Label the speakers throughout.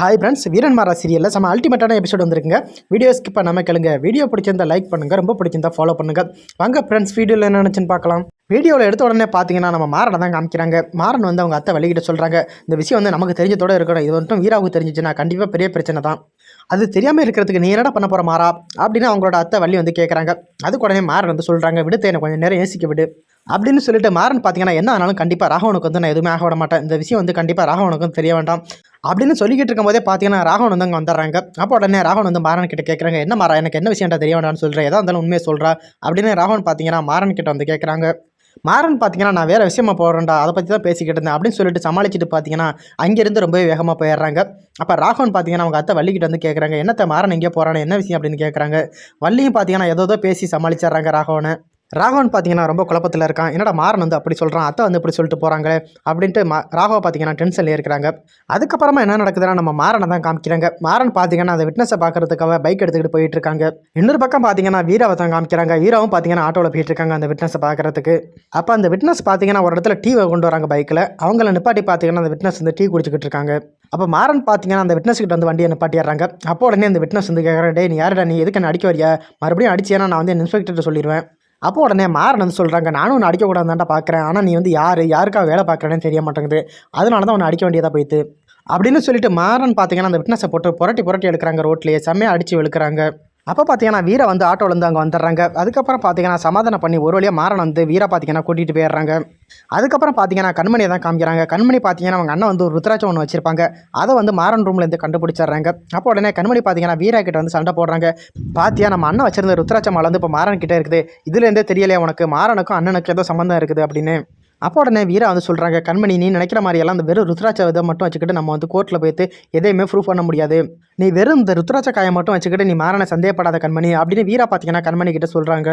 Speaker 1: Hi friends வீரன்மாரா சீரியலில் நம்ம அல்டிமேட்டான எபிசோட் வந்திருக்குங்க. வீடியோ ஸ்கிப் பண்ணாமல் கேளுங்க. வீடியோ பிடிச்சிருந்தா லைக் பண்ணுங்க. ரொம்ப பிடிச்சிருந்தா ஃபாலோ பண்ணுங்க. வாங்க ஃப்ரெண்ட்ஸ் வீடியோவில் என்ன நினச்சுன்னு பார்க்கலாம். வீடியோவில் எடுத்த உடனே பார்த்தீங்கன்னா நம்ம மாறனை தான் காமிக்கிறாங்க. மாறன் வந்து அவங்க அத்தை வழிகிட்ட சொல்கிறாங்க இந்த விஷயம் வந்து நமக்கு தெரிஞ்சதோட இருக்கணும். இது மட்டும் வீராவுக்கு தெரிஞ்சிச்சுன்னா கண்டிப்பாக பெரிய பிரச்சனை தான். அது தெரியாமல் இருக்கிறதுக்கு நீ என்னடா பண்ண போகிற மாறா? அப்படின்னு அவங்களோட அத்தை வள்ளி வந்து கேட்குறாங்க அதுக்கு உடனே மாறன் வந்து சொல்கிறாங்க விடுத்து எனக்கு கொஞ்சம் நேரம் யோசிக்க விடு. அப்படின்னு சொல்லிட்டு மாறன் பார்த்தீங்கன்னா என்ன ஆனாலும் கண்டிப்பாக ராகவனுக்கு வந்து நான் எதுவுமே ஆக விட மாட்டேன். இந்த விஷயம் வந்து கண்டிப்பாக ராகவனுக்கும் தெரிய வேண்டாம். அப்படின்னு சொல்லிக்கிட்டு இருக்கும்போதே பார்த்தீங்கன்னா ராகவன் வந்து அங்கே வந்துடுறாங்க. அப்போ உடனே ராகவன் வந்து மாறன் கிட்ட கேட்குறாங்க என்ன மாறா எனக்கு என்ன விஷயம்டா தெரிய வேண்டாம்னு சொல்கிறேன் எதா இருந்தாலும் உண்மையை சொல்கிறா அப்படின்னு ராகவன் பார்த்தீங்கன்னா மாறன் கிட்ட வந்து கேட்குறாங்க மாறன் பார்த்தீங்கன்னா நான் வேறு விஷயமா போகிறேன்டா அதை பற்றி தான் பேசிக்கிட்டு இருந்தேன். அப்படின்னு சொல்லிட்டு சமாளிச்சுட்டு பார்த்தீங்கன்னா அங்கேருந்து ரொம்பவே வேகமாக போயிடுறாங்க. அப்போ ராகவன் பார்த்தீங்கன்னா அவங்க அத்தை வள்ளிக்கிட்ட வந்து கேட்குறாங்க என்னத்தை மாறன் எங்கே போகிறானே என்ன விஷயம்? அப்படின்னு கேட்குறாங்க வள்ளியும் பார்த்தீங்கன்னா ஏதோ ஏதோ பேசி சமாளிச்சிடுறாங்க ராகவனை. ராகவன் பார்த்தீங்கன்னா ரொம்ப குழப்பத்தில் இருக்கான். என்னடா மாறன் வந்து அப்படி சொல்கிறான் அத்தை வந்து இப்படி சொல்லிட்டு போகிறாங்களே அப்படின்ட்டு மா ராகவ பார்த்தீங்கன்னா டென்ஷனில் இருக்கிறாங்க. அதுக்கப்புறமா என்ன நடக்குதுன்னா நம்ம மாறனை தான் காமிக்கிறாங்க. மாறன் பார்த்தீங்கன்னா அந்த விட்னஸை பார்க்கறதுக்காக பைக் எடுத்துக்கிட்டு போயிட்டு இருக்காங்க. இன்னொரு பக்கம் பார்த்தீங்கன்னா வீராவை தான் காமிக்கிறாங்க. வீராவும் பார்த்தீங்கன்னா ஆட்டோவில் போயிட்டு இருக்காங்க அந்த விட்னஸை பார்க்கறதுக்கு அப்போ அந்த விட்னஸ் பார்த்தீங்கன்னா ஒரு இடத்துல டீ கொண்டு வராங்க பைக்கில் அவங்கள நிப்பாட்டி பார்த்தீங்கன்னா அந்த விட்னஸ் வந்து டீ குடிச்சிக்கிட்டு இருக்காங்க. அப்போ மாறன் பார்த்தீங்கன்னா அந்த விட்னஸ் கிட்ட வந்து வண்டியை நிப்பாட்டிடுறாங்க. அப்போ உடனே அந்த விட்னஸ் வந்து கேட்குறேன் டே நீ யாருடா? நீ எதுக்கு என்ன அடிக்க வரியா? மறுபடியும் அடிச்சேன்னா நான் வந்து இன்ஸ்பெக்டர்கிட்ட சொல்லிடுவேன் அப்போ உடனே மாறன் சொல்கிறாங்க நானும் உன்னை அடிக்கக்கூடாது பார்க்குறேன் ஆனால் நீ வந்து யார்? யாருக்காக வேலை பார்க்குறேன்னு தெரிய மாட்டேங்குது. அதனால தான் உன்னை அடிக்க வேண்டியதாக போயிட்டு. அப்படின்னு சொல்லிட்டு மாறன் பார்த்தீங்கன்னா அந்த விட்னஸை போட்டு புரட்டி புரட்டி எடுக்கிறாங்க ரோட்லேயே. செம்மையாக அடித்து வெளுக்கிறாங்க. அப்போ பார்த்தீங்கன்னா வீரை வந்து ஆட்டோலேருந்து அங்கே வந்துடுறாங்க. அதுக்கப்புறம் பார்த்தீங்கன்னா சமாதானம் பண்ணி ஒரு வழியாக மாறன் வந்து வீரை பார்த்தீங்கன்னா கூட்டிகிட்டு போயிடுறாங்க. அதுக்கப்புறம் பார்த்தீங்கன்னா கண்மணியை தான் காமிக்கிறாங்க. கண்மணி பார்த்தீங்கன்னா அவங்க அண்ணன் வந்து ஒரு ருத்ராட்சம் ஒன்று வச்சிருப்பாங்க. அதை வந்து மாறன் ரூம்லேருந்து கண்டுபிடிச்சிடுறாங்க. அப்போ உடனே கண்மணி பார்த்தீங்கன்னா வீரா கிட்ட வந்து சண்டை போடுறாங்க. பாத்தியா நம்ம அண்ணன் வச்சிருந்த ருத்ராட்சம் மாலை வந்து இப்போ மாறன் கிட்டே இருக்குது. இதுலேருந்தே தெரியலையே உனக்கு. மாறனுக்கும் அண்ணனுக்கும் ஏதோ சம்மந்தம் இருக்குது அப்படின்னு. அப்போ உடனே வீரா வந்து சொல்கிறாங்க கண்மணி நீ நினைக்கிற மாதிரியெல்லாம் அந்த வெறும் ருத்ராட்ச இதை மட்டும் வச்சுக்கிட்டு நம்ம வந்து கோர்ட்டில் போயிட்டு எதையுமே ப்ரூவ் பண்ண முடியாது. நீ வெறும் இந்த ருத்ராட்ச காயை மட்டும் வச்சுக்கிட்டு நீ மாறனை சந்தேகப்படாத கண்மணி அப்படின்னு வீரா பார்த்தீங்கன்னா கண்மணி கிட்ட சொல்கிறாங்க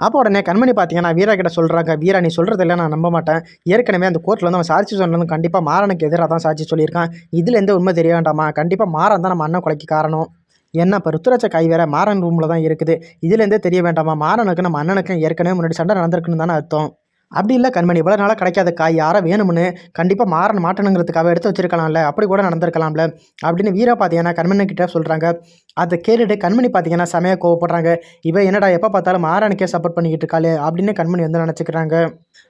Speaker 1: அப்போ உடனே கண்மணி பார்த்தீங்கன்னா வீரா கிட்ட சொல்கிறாங்க வீரா நீ சொல்கிறதில்ல நான் நம்ப மாட்டேன். ஏற்கனவே அந்த கோர்ட்டில் வந்து அவன் சாட்சி சொன்னது கண்டிப்பாக மாறனுக்கு எதிராக தான் சாட்சி சொல்லியிருக்கான். இதில் எந்த உண்மை தெரிய வேண்டாமா? கண்டிப்பாக மாறன் தான் நம்ம அண்ணன் கொலைக்கு காரணம். என்ன இப்போ ருத்ராட்ச கை வேற மாறன் ரூமில் தான் இருக்குது. இதுலேருந்தே தெரிய வேண்டாமா? மாறனுக்கு நம்ம அண்ணனுக்கும் ஏற்கனவே முன்னாடி சண்டை நடந்திருக்குன்னு தானே அர்த்தம். அப்படி இல்லை கண்மணி இவ்வளோ நாளாக கிடைக்காத காய் யாரை வேணும்னு கண்டிப்பாக மாற மாட்டணுங்கிறதுக்காக எடுத்து வச்சிருக்கலாம்ல அப்படி கூட நடந்திருக்கலாம்ல அப்படின்னு வீரா பார்த்தீங்கன்னா கண்மணி கிட்ட சொல்கிறாங்க அதை கேட்டுட்டு கண்மணி பார்த்தீங்கன்னா செமையாக கோவப்படுறாங்க. இவன் என்னடா எப்போ பார்த்தாலும் மாறனுக்கே சப்போர்ட் பண்ணிக்கிட்டு இருக்காளே அப்படின்னு கண்மணி வந்து நினச்சிக்கிறாங்க.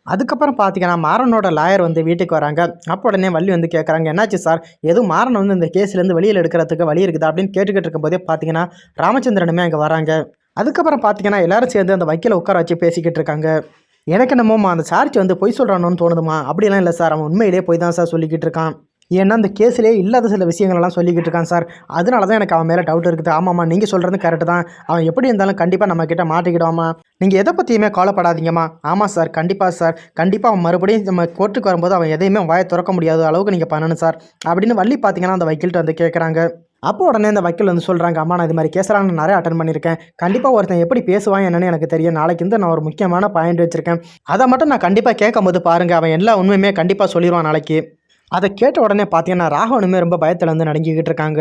Speaker 1: அதுக்கப்புறம் பார்த்தீங்கன்னா மாறனோட லாயர் வந்து வீட்டுக்கு வராங்க. அப்போ உடனே வள்ளி வந்து கேட்குறாங்க என்னாச்சு சார் எதுவும் மாறன் வந்து இந்த கேஸ்லேருந்து வெளியில் எடுக்கிறதுக்கு வழி இருக்குதா? அப்படின்னு கேட்டுக்கிட்டு இருக்கும்போதே பார்த்தீங்கன்னா ராமச்சந்திரனுமே அங்கே வராங்க. அதுக்கப்புறம் பார்த்தீங்கன்னா எல்லாரும் சேர்ந்து அந்த வக்கீலை உட்கார வச்சு பேசிக்கிட்டு இருக்காங்க. எனக்கு என்னமோமா அந்த சார்ஜ் வந்து பொய் சொல்கிறானோன்னு தோணுதுமா? அப்படிலாம் இல்லை சார். அவன் உண்மையிலேயே போய் தான் சார் சொல்லிக்கிட்டு இருக்கான். ஏன்னா அந்த கேஸ்லேயே இல்லாத சில விஷயங்கள்லாம் சொல்லிக்கிட்டு இருக்கான் சார். அதனால தான் எனக்கு அவன் மேலே டவுட் இருக்குது. ஆமாம்மா நீங்கள் சொல்கிறது கரெக்டு தான். அவன் எப்படி இருந்தாலும் கண்டிப்பாக நம்ம கிட்ட மாட்டிக்கிடுவாமா நீங்கள் எதை பற்றியுமே கவலைப்படாதீங்கம்மா. ஆமாம் சார் கண்டிப்பாக சார். கண்டிப்பாக அவன் மறுபடியும் நம்ம கோர்ட்டுக்கு வரும்போது அவன் எதையுமே வாயை திறக்க முடியாத அளவுக்கு நீங்கள் பண்ணணும் சார். அப்படின்னு வள்ளி பார்த்தீங்கன்னா அந்த வக்கீல்கிட்ட வந்து கேட்குறாங்க அப்போ உடனே இந்த வக்கீல் வந்து சொல்கிறாங்க அம்மா நான் இது மாதிரி கேஸ்லாம் நிறைய அட்டன் பண்ணியிருக்கேன். கண்டிப்பாக ஒருத்தன் எப்படி பேசுவான் என்னன்னு எனக்கு தெரியும். நாளைக்கு வந்து நான் ஒரு முக்கியமான பாயிண்ட் வச்சுருக்கேன். அதை மட்டும் நான் கண்டிப்பாக கேட்கும்போது பாருங்கள் அவன் எல்லா உண்மையுமே கண்டிப்பாக சொல்லிடுவான் நாளைக்கு. அதை கேட்ட உடனே பார்த்தீங்கன்னா ராகவனுமே ரொம்ப பயத்தில் வந்து நடுங்கிக்கிட்டு இருக்காங்க.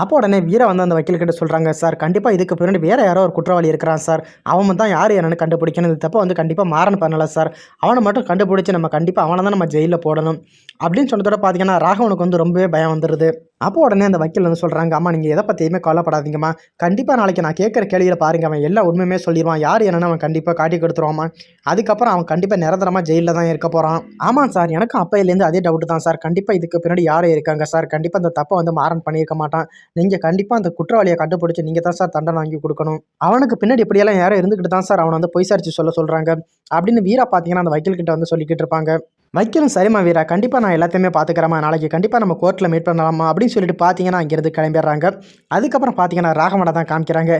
Speaker 1: அப்போ உடனே வீர வந்து அந்த வக்கீல்கிட்ட சொல்கிறாங்க சார் கண்டிப்பாக இதுக்கு பின்னாடி வேறு யாரோ ஒரு குற்றவாளி இருக்கிறான் சார். அவன் தான் யார் என்னென்னு கண்டுபிடிக்கணும். இது தப்ப வந்து கண்டிப்பாக மாறன் பண்ணல சார். அவனை மட்டும் கண்டுபிடிச்சி நம்ம கண்டிப்பாக அவனை தான் நம்ம ஜெயிலில் போடணும். அப்படின்னு சொன்னதோட பார்த்தீங்கன்னா ராகவனுக்கு வந்து ரொம்பவே பயம் வந்துடுது அப்போ உடனே அந்த வக்கீல் வந்து சொல்கிறாங்க அம்மா நீங்கள் எதை பற்றியுமே கவலைப்படாதீங்கம்மா. கண்டிப்பாக நாளைக்கு நான் கேட்குற கேள்வியில் பாருங்க அவன் எல்லா உண்மையுமே சொல்லிடுவான். யார் என்னென்னு அவன் கண்டிப்பாக காட்டி கொடுத்துருவாமா அதுக்கப்புறம் அவன் கண்டிப்பாக நிரந்தரமாக ஜெயிலில் தான் இருக்க போகிறான் ஆமாம் சார் எனக்கும் அப்பையிலேருந்து அதே டவுட் தான் சார். கண்டிப்பாக இதுக்கு பின்னாடி யாரும் இருக்காங்க சார். கண்டிப்பாக அந்த தப்பை வந்து மாறன் பண்ணியிருக்க மாட்டான். நீங்கள் கண்டிப்பாக அந்த குற்றவாளியை கண்டுபிடிச்சி நீங்கள் தான் சார் தண்டனை வாங்கி கொடுக்கணும். அவனுக்கு பின்னாடி இப்படியெல்லாம் யாரும் இருந்துக்கிட்டு தான் சார் அவனை வந்து பொய் சரிச்சு சொல்ல சொல்கிறாங்க அப்படின்னு வீரா பார்த்தீங்கன்னா அந்த வக்கீல்கிட்ட வந்து சொல்லிக்கிட்டு இருப்பாங்க. வைக்கலும் சரிம்மா வீரா. கண்டிப்பாக நான் எல்லாத்தையுமே பார்த்துக்கிறேம்மா நாளைக்கு கண்டிப்பாக நம்ம கோர்ட்டில் மீட் பண்ணலாமா அப்படின்னு அப்படின்னு சொல்லிட்டு பார்த்தீங்கன்னா அங்கேருந்து கிளம்பிடுறாங்க. அதுக்கப்புறம் பார்த்தீங்கன்னா ராகவனை தான் காமிக்கிறாங்க.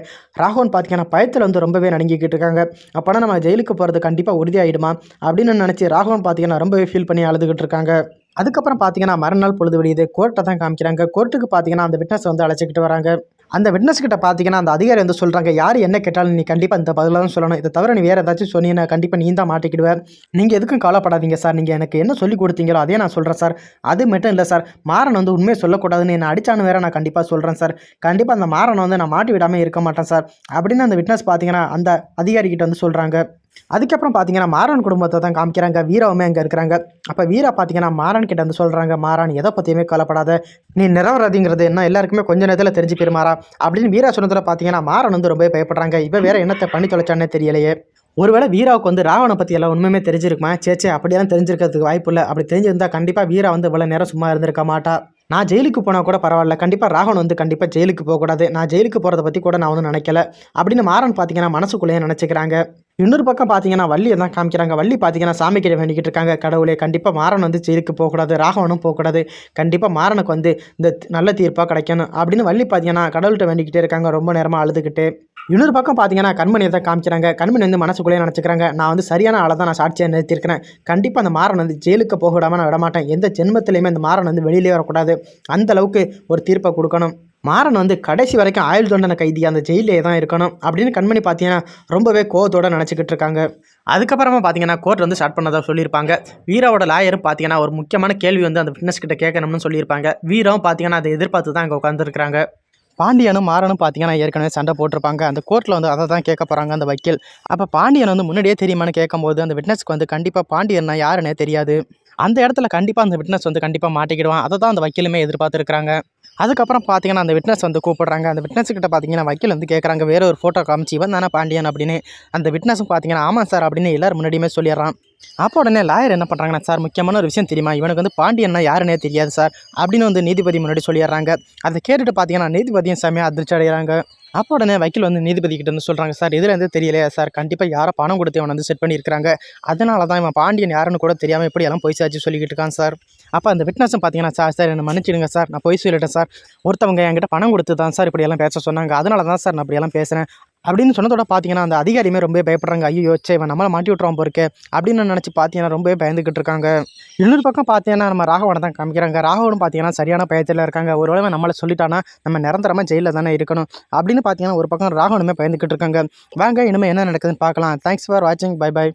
Speaker 1: ராகவன் பார்த்தீங்கன்னா பயத்தில் வந்து ரொம்பவே நடுங்கிக்கிட்டு இருக்காங்க. அப்போனா நம்ம ஜெயிலுக்கு போகிறது கண்டிப்பாக உறுதியாயிடுமா? அப்படின்னு நினச்சி ராகவன் பார்த்தீங்கன்னா ரொம்பவே ஃபீல் பண்ணி அழுதுகிட்டு இருக்காங்க. அதுக்கப்புறம் பார்த்தீங்கன்னா மறுநாள் பொழுது விடியுது. கோர்ட்டை தான் காமிக்கிறாங்க. கோர்ட்டுக்கு பார்த்தீங்கன்னா அந்த விட்னஸ் வந்து அழைச்சிக்கிட்டு வராங்க. அந்த விட்னஸ் கிட்ட பார்த்தீங்கன்னா அந்த அதிகாரி வந்து சொல்கிறாங்க யார் என்ன கேட்டாலும் நீ கண்டிப்பாக இந்த பதிலாக தான் சொல்லணும். இதை தவிர நீ வேறு ஏதாச்சும் சொன்னீங்கன்னா கண்டிப்பாக நீ தான் மாட்டிக்கிடுவேன் நீங்கள் எதுக்கும் கவலைப்படாதீங்க சார். நீங்கள் எனக்கு என்ன சொல்லி கொடுத்தீங்களோ அதே நான் சொல்கிறேன் சார். அது மட்டும் இல்லை சார். மாறன் வந்து உண்மையை சொல்லக்கூடாதுன்னு என்ன அடிச்சான்னு வேற நான் கண்டிப்பாக சொல்கிறேன் சார். கண்டிப்பாக அந்த மாறனை வந்து நான் மாட்டி விடாமல் இருக்க மாட்டேன் சார். அப்படின்னு அந்த விட்னஸ் பார்த்தீங்கன்னா அந்த அதிகாரிக்கிட்ட வந்து சொல்கிறாங்க அதுக்கப்புறம் பார்த்தீங்கன்னா மாறன் குடும்பத்தை தான் காமிக்கிறாங்க. வீராவுமே அங்கே இருக்கிறாங்க. அப்போ வீரா பார்த்தீங்கன்னா மாறன் கிட்ட வந்து சொல்கிறாங்க மாறன் எதை பற்றியுமே கவலைப்படாத. நீ நிறவரதிங்கிறது என்ன? எல்லாருக்குமே கொஞ்ச நேரத்தில் தெரிஞ்சு போயிருமாறா? அப்படின்னு வீரா சொன்னதில் பார்த்தீங்கன்னா மாறன் வந்து ரொம்ப பயப்படுறாங்க. இப்போ வேற என்னத்தை பண்ணி தொலைச்சானே தெரியலையே. ஒருவேளை வீராவுக்கு வந்து ராவணை பற்றி எல்லாம் உண்மையுமே தெரிஞ்சிருக்குமா? சேச்சே அப்படியெல்லாம் தெரிஞ்சிருக்கிறதுக்கு வாய்ப்பு இல்லை. அப்படி தெரிஞ்சிருந்தா கண்டிப்பாக வீரா வந்து இவ்வளோ நேரம் சும்மா இருந்திருக்க மாட்டா. நான் ஜெயிலுக்கு போனால் கூட பரவாயில்ல. கண்டிப்பாக ராகவன் வந்து கண்டிப்பாக ஜெயிலுக்கு போகக்கூடாது. நான் ஜெயிலுக்கு போகிறத பற்றி கூட நான் வந்து நினைக்கல. அப்படின்னு மாறன் பார்த்தீங்கன்னா மனசுக்குள்ளேயே நினச்சிக்கிறாங்க. இன்னொரு பக்கம் பார்த்தீங்கன்னா வள்ளியை தான் காமிக்கிறாங்க. வள்ளி பார்த்தீங்கன்னா சாமி கிட்ட வேண்டிக்கிட்டு இருக்காங்க. கடவுளே கண்டிப்பாக மாறன் வந்து ஜெயிலுக்கு போகக்கூடாது ராகவனும் போகக்கூடாது. கண்டிப்பாக மாறனுக்கு வந்து இந்த நல்ல தீர்ப்பாக கிடைக்கணும். அப்படின்னு வள்ளி பார்த்தீங்கன்னா கடவுள்கிட்ட வேண்டிக்கிட்டே இருக்காங்க ரொம்ப நேரமாக அழுதுகிட்டு. இன்னொரு பக்கம் பார்த்தீங்கன்னா கண்மணியை தான் காமிக்கிறாங்க. கண்மணி வந்து மனசுக்குள்ளேயே நினச்சிக்கிறாங்க நான் வந்து சரியான ஆளை தான் நான் சாட்சியாக நிறுத்தியிருக்கிறேன். கண்டிப்பாக அந்த மாறன் வந்து ஜெயிலுக்கு போக விடாமல் நான் விடமாட்டேன். எந்த ஜென்மத்திலையுமே அந்த மாறன் வந்து வெளியிலே வரக்கூடாது. அந்த அளவுக்கு ஒரு தீர்ப்பை கொடுக்கணும். மாறன் வந்து கடைசி வரைக்கும் ஆயுள் தண்டனை கைதி அந்த ஜெயிலே தான் இருக்கணும் அப்படின்னு கண்மணி பார்த்தீங்கன்னா ரொம்பவே கோவத்தோடு நினச்சிக்கிட்டு இருக்காங்க. அதுக்கப்புறமா பார்த்தீங்கன்னா கோர்ட் வந்து ஸ்டார்ட் பண்ணதாக சொல்லியிருப்பாங்க. வீராவோட லாயரும் பார்த்தீங்கன்னா ஒரு முக்கியமான கேள்வி வந்து அந்த ஃபிட்னஸ் கிட்ட கேட்கணும்னு சொல்லியிருப்பாங்க. வீரம் பார்த்தீங்கன்னா அதை எதிர்பார்த்து தான் அங்கே உட்காந்துருக்காங்க பாண்டியனும் மாறனும் பார்த்தீங்கன்னா ஏற்கனவே சண்டை போட்டிருப்பாங்க. அந்த கோர்ட்டில் வந்து அதை தான் கேட்க போகிறாங்க அந்த வக்கீல். அப்போ பாண்டியன் வந்து முன்னாடியே தெரியுமான்னு கேட்கும்போது அந்த விட்னஸ்க்கு வந்து கண்டிப்பாக பாண்டியன்னா யாருன்னே தெரியாது. அந்த இடத்துல கண்டிப்பாக அந்த விட்னஸ் வந்து கண்டிப்பாக மாட்டிக்கிடுவான். அதை தான் அந்த வக்கீலுமே எதிர்பார்த்துருக்காங்க அதுக்கப்புறம் பார்த்தீங்கன்னா அந்த விட்னஸ் வந்து கூப்பிட்றாங்க. அந்த விட்னஸ் கிட்ட பார்த்தீங்கன்னா வக்கீல் வந்து கேட்குறாங்க வேற ஒரு ஃபோட்டோ காமிச்சு இவன் தானே பாண்டியன் அப்படின்னு. அந்த விட்னஸும் பார்த்தீங்கன்னா ஆமாம் சார் அப்படின்னு எல்லாரும் முன்னாடியுமே சொல்லிடுறான். அப்போ உடனே லாயர் என்ன பண்ணுறாங்கன்னா சார் முக்கியமான ஒரு விஷயம் தெரியுமா? இவனுக்கு வந்து பாண்டியன்னா யாருன்னே தெரியாது சார். அப்படின்னு வந்து நீதிபதி முன்னாடி சொல்லிடுறாங்க. அதை கேட்டுட்டு பார்த்தீங்கன்னா நீதிபதியும் செம்மையாக அதிர்ச்சி அடைகிறாங்க. அப்போ உடனே வக்கீல் வந்து நீதிபதி கிட்ட வந்து சொல்கிறாங்க சார் இதில் வந்து தெரியலையா சார்? கண்டிப்பாக யாரோ பணம் கொடுத்து இவனை வந்து செட் பண்ணியிருக்காங்க அதனால தான் இவன் பாண்டியன் யாருன்னு கூட தெரியாமல் இப்படி எல்லாம் பொய் சாச்சு சொல்லிக்கிட்டு இருக்கான் சார். அப்போ அந்த விட்னஸும் பார்த்தீங்கன்னா சார் சார் என்னை மன்னிச்சிடுங்க சார். நான் பொய் சொல்லிட்டேன் சார். ஒருத்தவங்க என்கிட்ட பணம் கொடுத்து தான் சார் இப்படியெல்லாம் பேச சொன்னாங்க. அதனால தான் சார் நான் இப்படியெல்லாம் பேசுகிறேன் அப்படின்னு சொன்னதோட பார்த்தீங்கன்னா அந்த அதிகாரியுமே ரொம்ப பயப்படுறாங்க. ஐயோ சே இவன் நம்மளை மாட்டி விட்ருவான் போருக்கு அப்படின்னு நினச்சி பார்த்தீங்கன்னா ரொம்பவே பயந்துக்கிட்டு இருக்காங்க. இன்னொரு பக்கம் பார்த்தீங்கன்னா நம்ம ராகவனை தான் காமிக்கிறாங்க. ராகவனும் பார்த்தீங்கன்னா சரியான பயத்தில் இருக்காங்க. ஒரு வேளை நம்மளை சொல்லிட்டானா நம்ம நிரந்தரமாக ஜெயிலில் தானே இருக்கணும் அப்படின்னு பார்த்தீங்கன்னா ஒரு பக்கம் ராகவனுமே பயந்துக்கிட்டு இருக்காங்க. வாங்க இனிமேல் என்ன நடக்குதுன்னு பார்க்கலாம் தேங்க்ஸ் ஃபார் வாட்சிங் பை பை